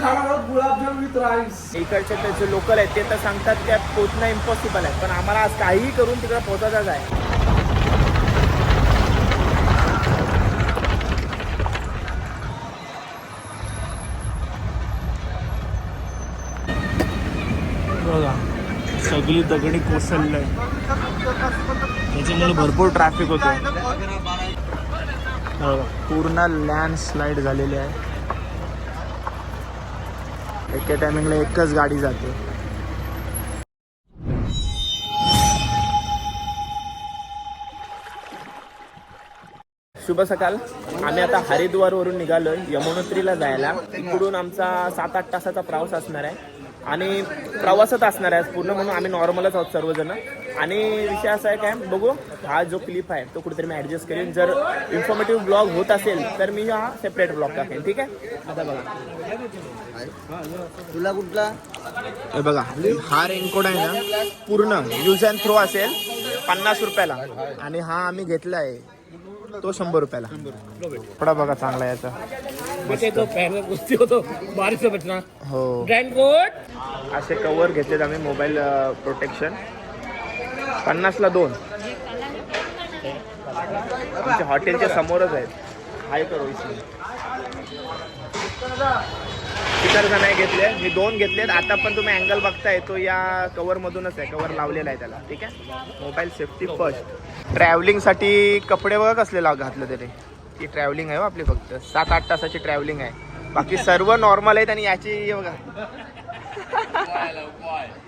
खाणार आहोत गुलाबजाम with rice. इकडचे ते जे लोकल आहेत ते तर सांगतात त्यात पोचणं इम्पॉसिबल आहे पण आम्हाला आज काहीही करून तिकडे पोचायचंच आहे. बघा सगळी दगडी कोसळलंय त्याच्यामुळे भरपूर ट्रॅफिक होतं पूर्ण लँडस्लाईड झालेली आहे. एका टायमिंगला एकच गाडी जाते. शुभ सकाळ. आम्ही आता हरिद्वारवरून निघालोय यमुनोत्रीला जायला. इकडून आमचा सात आठ तासाचा प्रवास असणार आहे. आणि प्रवासच असणार आहे पूर्ण म्हणून आम्ही नॉर्मलच आहोत सर्वजण. आणि विषय असा आहे काय बघू. हा जो क्लिप आहे तो कुठेतरी मी ॲडजस्ट करेन. जर इन्फॉर्मेटिव्ह ब्लॉग होत असेल तर मी हा सेपरेट ब्लॉग टाकेन ठीक आहे? आता बघा. तुला कुठला? हे बघा हा रेनकोट आहे ना पूर्ण यूज अँड थ्रो असेल पन्नास रुपयाला. आणि हा आम्ही घेतला आहे तो शंभर रुपयाला. कपडा बघा चांगला आहे याचा तो पहले कुस्ती होतो बारिश से बचना हो. रैनकोट असे कवर घेतलेत आम्ही मोबाईल प्रोटेक्शन पन्नासला दोन. आमच्या हॉटेलच्या समोरच आहेत. हाय करो स्पीकर नाही घेतले मी दोन घेतलेत आता पण तुम्ही अँगल बघताय तो या कवर मधूनच आहे. कवर लावलेला आहे त्याला. ठीक आहे? मोबाईल सेफ्टी फर्स्ट ट्रॅव्हलिंगसाठी कपडे बघा कसले लाव घातलं तरी ही ट्रॅव्हलिंग आहे हो आपली फक्त. सात आठ तासाची ट्रॅव्हलिंग आहे. बाकी सर्व नॉर्मल आहेत आणि याची बघा.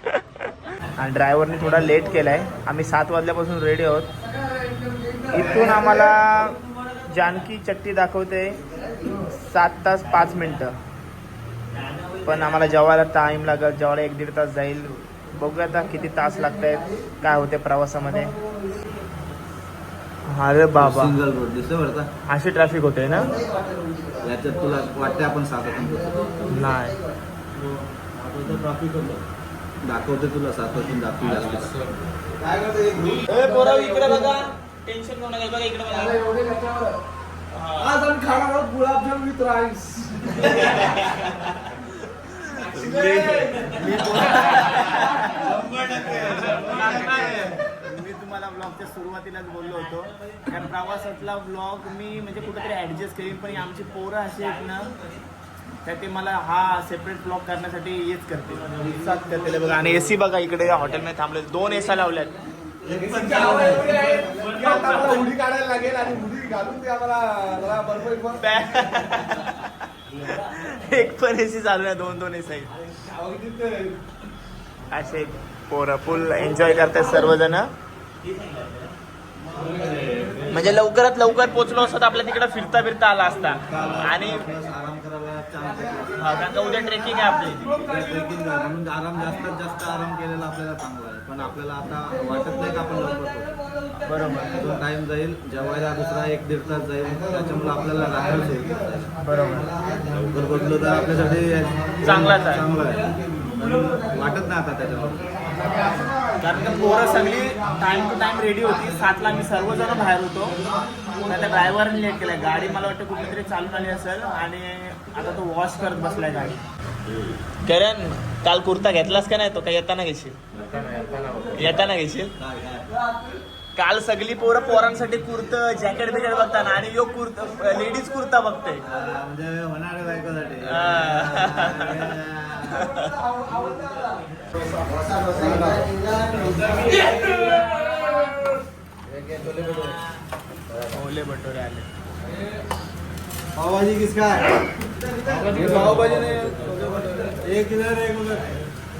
आणि ड्रायव्हरने थोडा लेट केलाय. आम्ही सात वाजल्यापासून रेडी आहोत. इथून आम्हाला जानकी चट्टी दाखवते. सात तास पाच मिनटं. पण आम्हाला जेवायला टाईम लागत जेवायला एक दीड तास जाईल. बघूया आता किती तास लागत आहेत काय होते प्रवासामध्ये. अरे बाबा. सिंगल रोड दिसतो बरं का? अशी ट्रॅफिक होते ना? याच्यात तुला वाटते आपण सात नाही. ट्रॉफिक दाखवते तुला सात वाजून दाखवून जास्त इकडे बघा टेन्शन नका बघा इकडे बघा. आज आम्ही खाणार आहोत गुलाबजाम विथ राईस. मी तुम्हाला ब्लॉगच्या सुरुवातीलाच बोललो होतो. या प्रवासातला ब्लॉग मी म्हणजे कुठेतरी ऍडजस्ट करीन पण ही आमची पोरं अशी आहेत ना तर ते मला हा सेपरेट ब्लॉग करण्यासाठी हेच करते उत्साह करते बघा. आणि एसी बघा इकडे हॉटेलमध्ये थांबले. दोन एसा लावल्यात. काढायला लागेल आणि उडी घालून ते आम्हाला जरा बिर्फ- एक पण एसी चालू आहे दोन दोन एसी असे पोरं फुल एन्जॉय करतात सर्वजण. म्हणजे लवकरात लवकर पोचलो असतो आपल्या तिकडे फिरता फिरता आला असता. आणि उद्या ट्रेकिंग आहे आपली. ट्रेकिंग म्हणून आराम जास्तीत जास्त आराम केलेला आपल्याला चांगला आहे. पण आपल्याला आता वाटत नाही का आपण लवकर. बरोबर. टाइम जाईल जेवायला दुसरा एक दीड तास जाईल त्याच्यामुळे आपल्याला राहायला होईल बरोबर. लवकर तर आपल्यासाठी चांगलाच आहे. चांगलं आहे. वाटत नाही आता त्याच्यामध्ये कारण का पोरं सगळी टाइम टू टाइम रेडी होती. सातला मी सर्वजण बाहेर होतो. त्या ड्रायव्हरने लेट केलाय. गाडी मला वाटतं कुठेतरी चालून आली असेल आणि आता तो वॉश करत बसलाय गाडी. करण काल कुर्ता घेतलास का नाही तो? काय येताना घेशील? येताना घेशील? काल सगळी पोरं पोरांसाठी कुर्त जॅकेट बिकेट बघताना आणि यो कुर्ता लेडीज कुर्ता बघते. म्हणजे होणाऱ्या बायकोसाठी. ओले भटोरे आले. पावभाजी किसका है? पावभाजी नाही एक इधर एक उधर।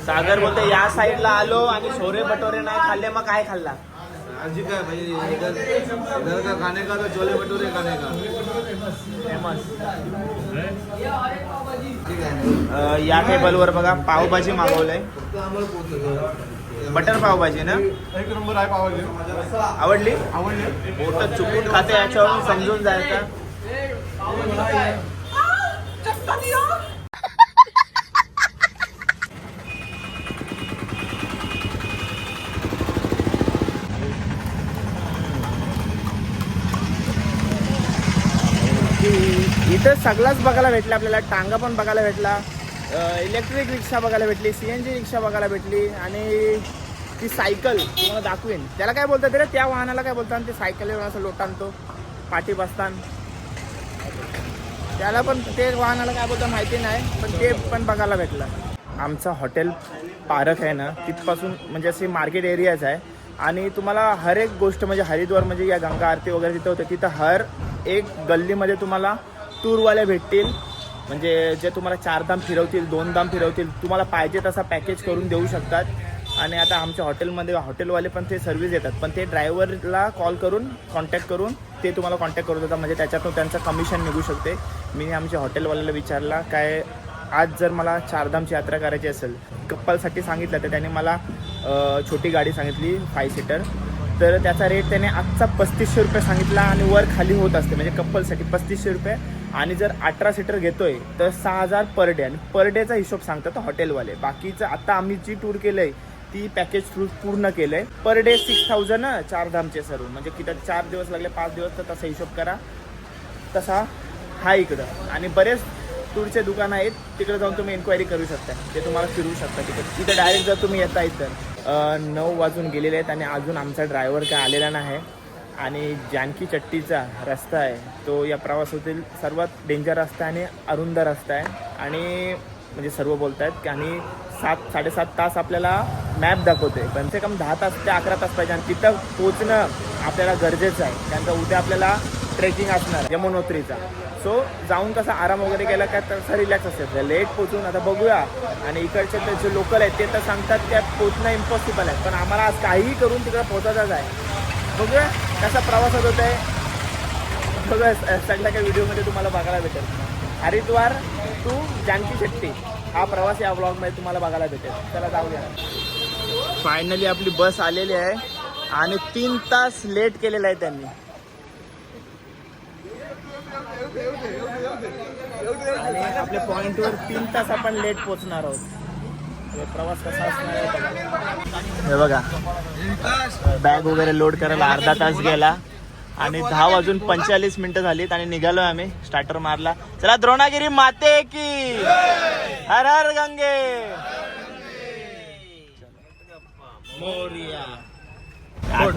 सागर बोलते या साईडला आलो आणि छोरे भटोरे नाही खाल्ले मग काय खाल्ला? आज का भाई? इधर इधर का खाने का? तो छोले भटूरे खाने का। फेमस या टेबलवर बघा पावभाजी मागवलंय. बटर पावभाजी ना? एक नंबर आहे पावभाजी. आवडली? आवडले. बोट चुकून खाते याच्यावरून समजून जायचं. तर सगळाच बघायला भेटला आपल्याला. टांगा पण बघायला भेटला. इलेक्ट्रिक रिक्षा बघायला भेटली सी एन जी रिक्षा बघायला भेटली आणि ती सायकल तुम्हाला दाखवेन. त्याला काय बोलतात रे? त्या वाहनाला काय बोलतात? ते सायकल असं लोटांतो पाठी बसतान. त्याला पण ते वाहनाला काय बोलतात माहिती नाही पण ते पण बघायला भेटलं. आमचं हॉटेल पारक आहे ना तिथपासून म्हणजे असे मार्केट एरियाच आहे. आणि तुम्हाला हर एक गोष्ट म्हणजे हरिद्वार म्हणजे या गंगा आरती वगैरे तिथं होते तिथं हर एक गल्लीमध्ये तुम्हाला टूरवाले भेटतील. म्हणजे जे तुम्हाला चार धाम फिरवतील दोन धाम फिरवतील तुम्हाला पाहिजे तसा पॅकेज करून देऊ शकतात. आणि आता आमच्या हॉटेलमध्ये हॉटेलवाले पण ते सर्व्हिस देतात. पण ते ड्रायव्हरला कॉल करून कॉन्टॅक्ट करून ते तुम्हाला कॉन्टॅक्ट करू देतात म्हणजे त्याच्यातून त्यांचं कमिशन निघू शकते. मी आमच्या हॉटेलवाल्याला विचारला काय आज जर मला चारधामची यात्रा करायची असेल? कप्पलसाठी सांगितलं तर त्याने मला छोटी गाडी सांगितली फाय सीटर तर त्याचा रेट त्याने आजचा पस्तीसशे रुपये सांगितला आणि वर खाली होत असते म्हणजे कप्पलसाठी पस्तीसशे रुपये. आणि जर अठरा सीटर घेतोय तर सहा हजार पर डे आणि पर डेचा हिशोब सांगतात हॉटेलवाले बाकीचं आता आम्ही जी टूर केलंय ती पॅकेज थ्रू पूर्ण केलंय. पर डे सिक्स थाउजंड चार धामचे सर्व म्हणजे किती चार दिवस लागले पाच दिवस तर तसा हिशोब करा. तसा हा इकडं. आणि बरेच टूरचे दुकान आहेत तिकडे जाऊन तुम्ही इन्क्वायरी करू शकता. ते तुम्हाला फिरू शकता तिकडे. तिथे डायरेक्ट जर तुम्ही येता तर. नऊ वाजून गेलेले आहेत आणि अजून आमचा ड्रायव्हर काय आलेला नाही. आणि जानकी चट्टीचा रस्ता आहे. तो या प्रवासातील सर्वात डेंजर रस्ता आणि अरुंद रस्ता आहे. आणि म्हणजे सर्व बोलत आहेत की आणि सात साडेसात तास आपल्याला मॅप दाखवते पण ते कम दहा तास ते अकरा तास पाहिजे आणि तिथं पोचणं आपल्याला गरजेचं आहे. कारण का उद्या आपल्याला ट्रेकिंग असणार यमुनोत्रीचा. सो जाऊन कसा आराम वगैरे केला काय तसा रिलॅक्स असेल. लेट पोचून आता बघूया. आणि इकडचे ते जे लोकल आहेत ते तर सांगतात की त्यात पोचणं इम्पॉसिबल आहे. पण आम्हाला आज काहीही करून तिकडं पोचायचंच आहे. बघूया कसा प्रवास होत आहे बघा सगळ्या काही व्हिडिओमध्ये तुम्हाला बघायला भेटेल. हरिद्वार टू जानकी शेट्टी. हा प्रवास या ब्लॉगमध्ये तुम्हाला बघायला भेटेल. चला जाऊया. फायनली आपली बस आलेली आहे. आणि तीन तास लेट केलेला आहे त्यांनी. आणि आपल्या पॉइंटवर तीन तास आपण लेट पोहोचणार आहोत. प्रवास कसा असणार. हे बघा. बॅग वगैरे लोड करायला अर्धा तास गेला. आणि दहा वाजून पंचेचाळीस मिनिटं झालीत आणि निघालोय आम्ही. स्टार्टर मारला. चला द्रोणागिरी माते की! हर हर गंगे! मोरिया.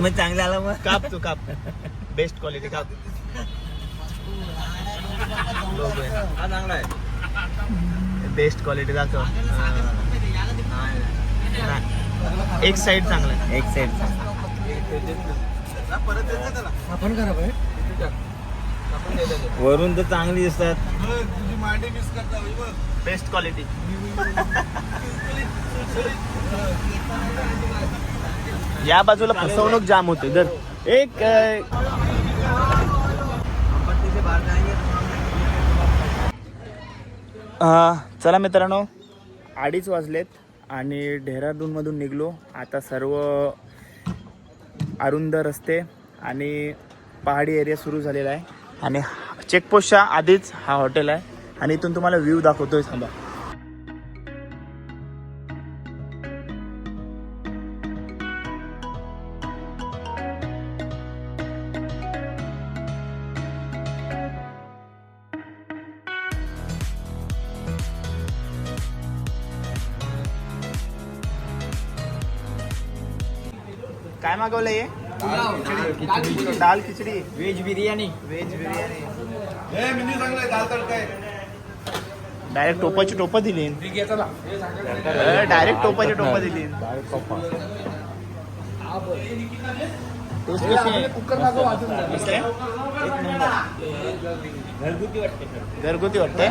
चांगला आला मग. काप तू काप. बेस्ट क्वालिटी काप. हा चांगला आहे. बेस्ट क्वालिटी दाखव. एक साइड चांगला आहे. एक साइड आपण द्यायचं वरून तर चांगली दिसतात. बेस्ट क्वालिटी या बाजूला फसवणूक जाम होते. जर एक अं, अं, चला मित्रांनो. अडीच वाजलेत आणि डेहराडूनमधून निघलो. आता सर्व अरुंद रस्ते आणि पहाडी एरिया सुरू झालेला आहे. आणि चेकपोस्टच्या आधीच हा हॉटेल आहे. आणि इथून तुम्हाला व्ह्यू दाखवतोय थांबा. काय मागवलं हे? दाल खिचडी. व्हेज बिर्याणी. व्हेज बिर्याणी. हे डायरेक्ट टोपाची टोपं दिली. डायरेक्ट टोपाची टोपं दिली. घरगुती वाटते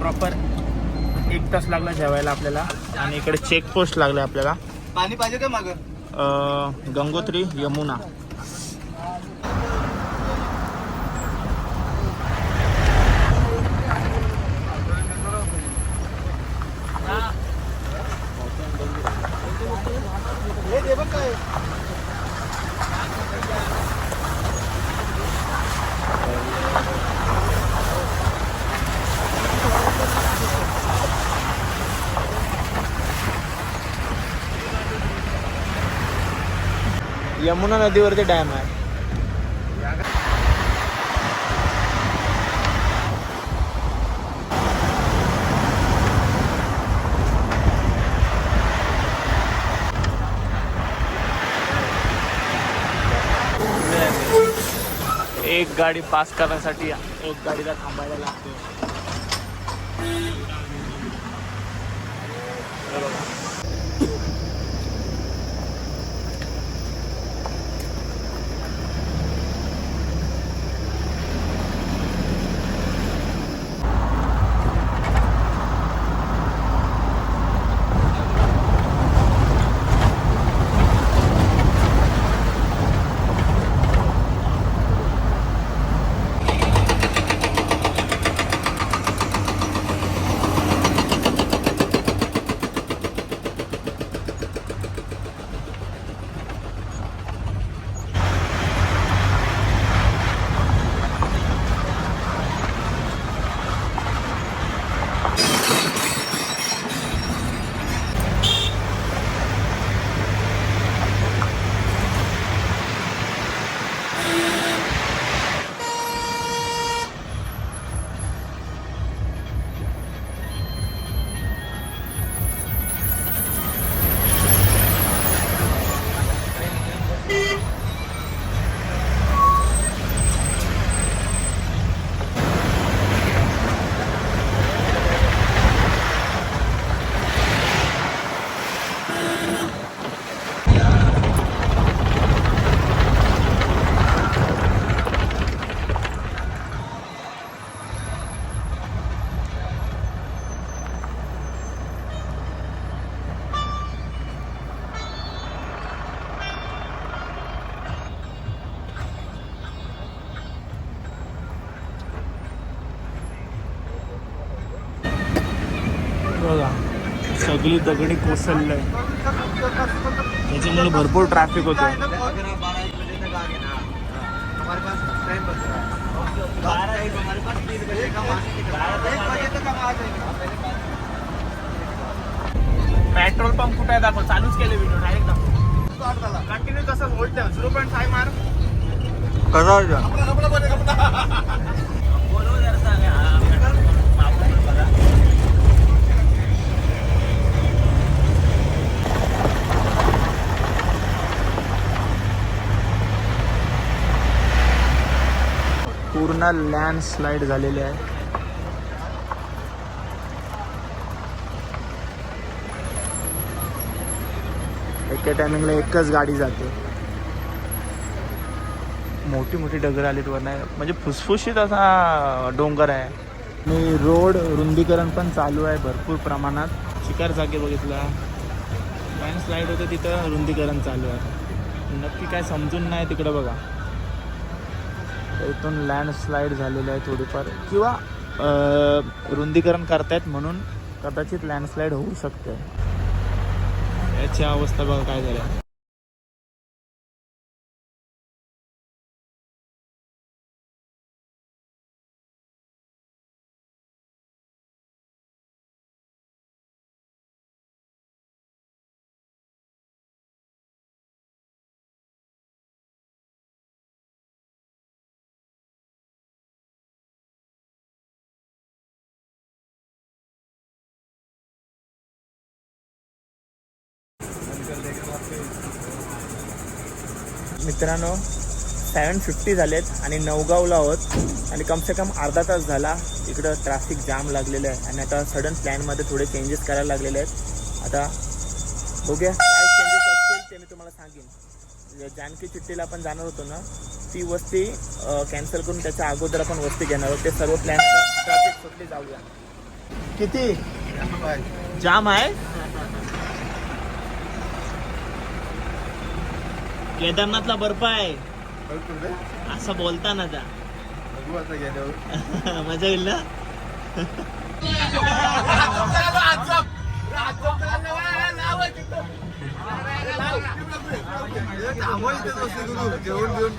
प्रॉपर एक तास लागला जेवायला आपल्याला आणि इकडे चेक पोस्ट लागले आपल्याला. पाणी पाहिजे का माग? गंगोत्री यमुना. यमुना नदीवरती डॅम आहे. एक गाडी पास करण्यासाठी एक गाडीला थांबायला लागते. सगळी दगडी कोसळलंय. त्याच्यामुळे भरपूर ट्रॅफिक होतं पेट्रोल पंप कुठे आहे? दाखव. चालूच केले व्हिडिओ डायरेक्ट दाखव. कंटिन्यू तसं व्होल्ट द्या झिरो पॉईंट फाय मार. पूर्ण लँडस्लाईड झालेले आहे. एका टायमिंगला एकच गाडी जाते. मोठी मोठी डगर आली वर नाही म्हणजे फुसफुशीत असा डोंगर आहे. आणि रोड रुंदीकरण पण चालू आहे भरपूर प्रमाणात. शिकार जागे बघितला. लँडस्लाईड होतं तिथं रुंदीकरण चालू आहे. नक्की काय समजून नाही तिकडं बघा. तर इथून लँडस्लाईड झालेलं आहे थोडीफार. किंवा रुंदीकरण करतायत म्हणून कदाचित लँडस्लाईड होऊ शकते. याची अवस्था बघा काय झाल्या मित्रांनो सेवन फिफ्टी झालेत आणि नवगावला आहोत. आणि कमसे कम अर्धा तास झाला इकडं ट्रॅफिक जाम लागलेलं आहे. आणि आता सडन प्लॅनमध्ये थोडे चेंजेस करायला लागलेले आहेत. आता बघूया काय चेंजेस असतील ते मी तुम्हाला सांगेन. जानकी चिठ्ठीला आपण जाणार होतो ना ती वस्ती कॅन्सल करून त्याच्या अगोदर आपण वस्ती घेणार आहोत. ते सर्व प्लॅन ट्रॅफिक सुटली जाऊया. किती? जाम आहे? केदारनाथला बर्फ आहे. असं बोलता ना त्या मजा येईल ना? जेवण घेऊन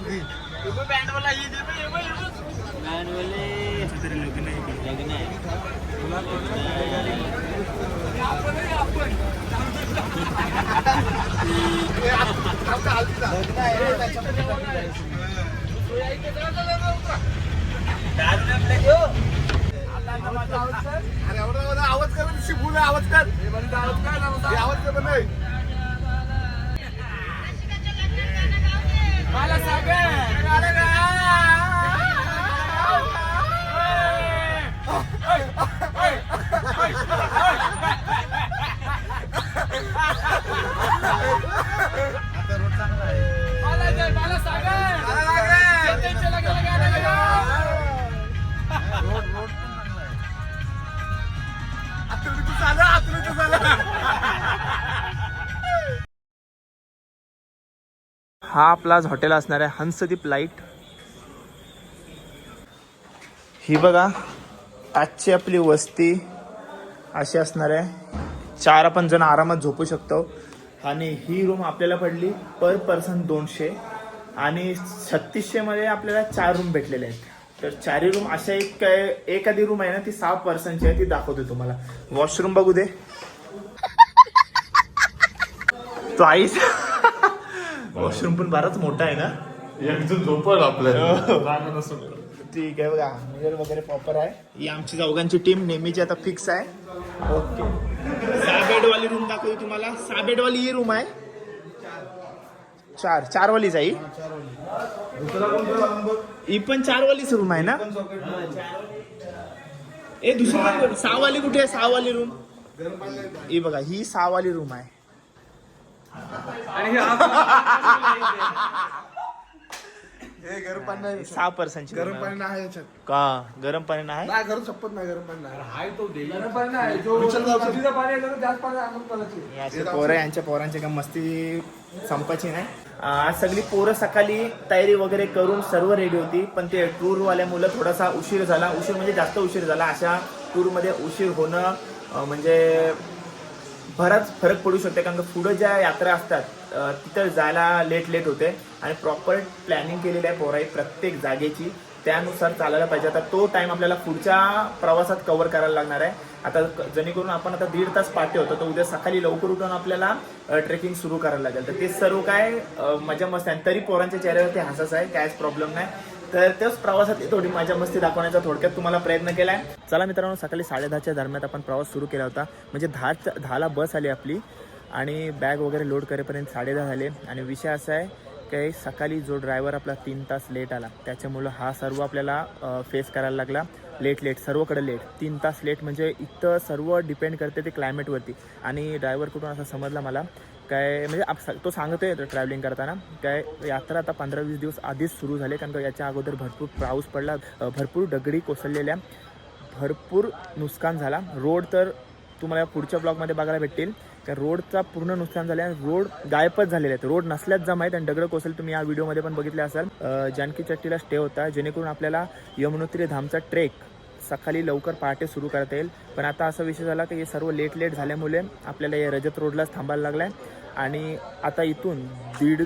आवाज कर ना, शिकू आवाज कर हे आवाज कर नाही मला सांगा हा आपला हॉटेल असणार आहे हंसदीप लाइट. ही बघा आजची आपली वस्ती अशी असणार आहे. चार आपण जण आरामात झोपू शकतो. आणि ही रूम आपल्याला पडली पर पर्सन दोनशे. आणि छत्तीसशेमध्ये आपल्याला चार रूम भेटलेले आहेत. तर चारही रूम अशा एक काय एखादी रूम आहे ना ती सहा पर्सनची आहे ती दाखवते तुम्हाला. वॉशरूम बघू दे. तो आईच वॉशरूम पण बराच मोठा आहे ना? एकजण झोपल आपल्याला. ठीक आहे बघा मिरर वगैरे प्रॉपर आहे. ही आमची चौघांची टीम नेहमीची आता फिक्स आहे. ओके. सहा बेड वाली रूम दाखवली तुम्हाला. सहा बेड वाली ही रूम आहे. चार चार वालीच आहे ही? ही पण चार वालीच रूम आहे ना? ए दुसरी पण सहा वाली कुठे आहे? सहा वाली रूम ही बघा ही सहा वाली रूम आहे. हे गरम पाणी नाही सहा पर्सेंटची गरम पाणी नाही याच्यात. का? गरम पाणी नाही? नाही गरम नाही गरम पाणी नाही. गरम पाणी नाही जो नदीचं पाणी आहे त्याचं जास्त पाणी करायची हे असे पोरं यांच्या पोरांची का मस्ती संपायची नाही. आज सगळी पोरं सकाळी तयारी वगैरे करून सर्व रेडी होती पण ते टूरवाल्या मुलं थोडासा उशीर झाला. उशीर म्हणजे जास्त उशीर झाला. अशा टूरमध्ये उशीर होणं अं, म्हणजे बराच फरक पडू शकते कारण का पुढं ज्या यात्रा असतात तिथं जायला लेट लेट होते. आणि प्रॉपर प्लॅनिंग केलेली आहे पोराई प्रत्येक जागेची. त्यानुसार चालायला पाहिजे. आता तो टाईम आपल्याला पुढच्या प्रवासात कव्हर करायला लागणार आहे. आता जेणेकरून आपण आता दीड तास पाठी होतो तर उद्या सकाळी लवकर उठून आपल्याला ट्रेकिंग सुरू करायला लागेल. तर ते सर्व काय मजा मस्त आहे. तरी पोरांच्या चेहऱ्यावरती हसच आहे. कायच प्रॉब्लेम नाही. तर त्याच प्रवासातली थोडी मजा मस्ती दाखवण्याचा थोडक्यात तुम्हाला प्रयत्न केलाय. चला मित्रांनो सकाळी साडेदहाच्या दरम्यान आपण प्रवास सुरू केला होता. म्हणजे दहा दहाला बस आली आपली आणि बॅग वगैरे लोड करेपर्यंत साडेदहा झाले. आणि विषय असा आहे की सकाळी जो ड्रायव्हर आपला तीन तास लेट आला त्याच्यामुळं हा सर्व आपल्याला फेस करायला लागला. लेट लेट सर्वकडे लेट तीन तास लेट म्हणजे इथं सर्व डिपेंड करते ते क्लायमेटवरती आणि ड्रायव्हर कुठून असं समजला मला काय म्हणजे आप- तो सांगतोय ट्रॅव्हलिंग करताना काय यात्रा आता पंधरा वीस दिवस आधीच सुरू झाले कारण का याच्या अगोदर भरपूर पाऊस पडला भरपूर दगडी कोसळलेल्या भरपूर नुकसान झाला. रोड तर तुम्हाला पुढच्या ब्लॉगमध्ये बघायला भेटतील. त्या रोडचा पूर्ण नुकसान झाले आणि रोड गायबच झालेले आहेत. रोड नसल्याच जमा आहेत आणि दगड कोसल तुम्ही या व्हिडिओमध्ये पण बघितले असाल. जानकी चट्टीला स्टे होता जेणेकरून आपल्याला यमुनोत्री धामचा ट्रेक सकाळी लवकर पहाटे सुरू करता येईल. पण आता असा विषय झाला की हे सर्व लेट लेट झाल्यामुळे आपल्याला या रजत रोडलाच थांबायला लागला आहे आणि आता इथून दीड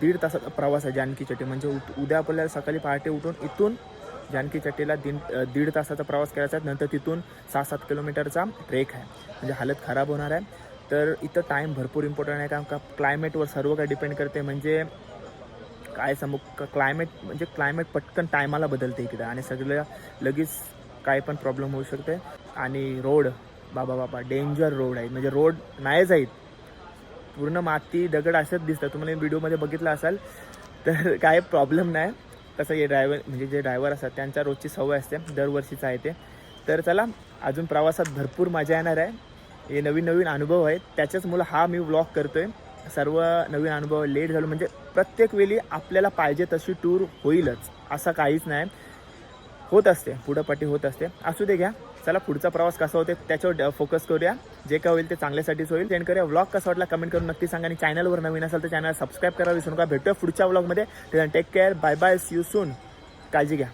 दीड तासाचा प्रवास आहे जानकी चट्टी. म्हणजे उत- उद्या आपल्याला सकाळी पहाटे उठून इथून जानकी चट्टीला दिन दीड तासाचा प्रवास करायचा आहे. नंतर तिथून सहा सात किलोमीटरचा ट्रेक आहे. म्हणजे हालत खराब होणार आहे. तर इथं टाईम भरपूर इम्पॉर्टंट आहे. कारण का क्लायमेटवर सर्व काही डिपेंड करते. म्हणजे काय सांगू क्लायमेट म्हणजे क्लायमेट पटकन टायमाला बदलते इकडं. आणि सगळं लगेच काय पण प्रॉब्लेम होऊ शकते. आणि रोड बाबा बाबा डेंजर रोड आहे म्हणजे रोड नाही जाईत पूर्ण माती दगड असंच दिसतं तुम्हाला व्हिडिओमध्ये बघितलं असाल तर काय प्रॉब्लेम नाही. तसं हे ड्रायव्हर म्हणजे जे ड्रायव्हर असतात त्यांच्या रोजची सवय असते. दरवर्षीचं आहे ते. तर चला अजून प्रवासात भरपूर मजा येणार आहे. हे नवीन नवीन अनुभव आहेत. त्याच्याच मुलं हा मी व्लॉग आहे सर्व नवीन अनुभव लेट झालो. म्हणजे प्रत्येक वेळी आपल्याला पाहिजे तशी टूर होईलच असं काहीच नाही. होत असते पुढं पाठी होत असते. असू दे घ्या. चला पुढचा प्रवास कसा होते त्याच्यावर फोकस करूया. जे काय होईल ते चांगल्यासाठीच होईल. सेंड करूया. व्लॉग कसा वाटला कमेंट करून नक्की सांगा. आणि चॅनलवर नवीन असेल तर चॅनल सबस्क्राईब करा. विसरू नका. भेटूया पुढच्या व्लॉगमध्ये take care bye bye see you soon काळजी घ्या.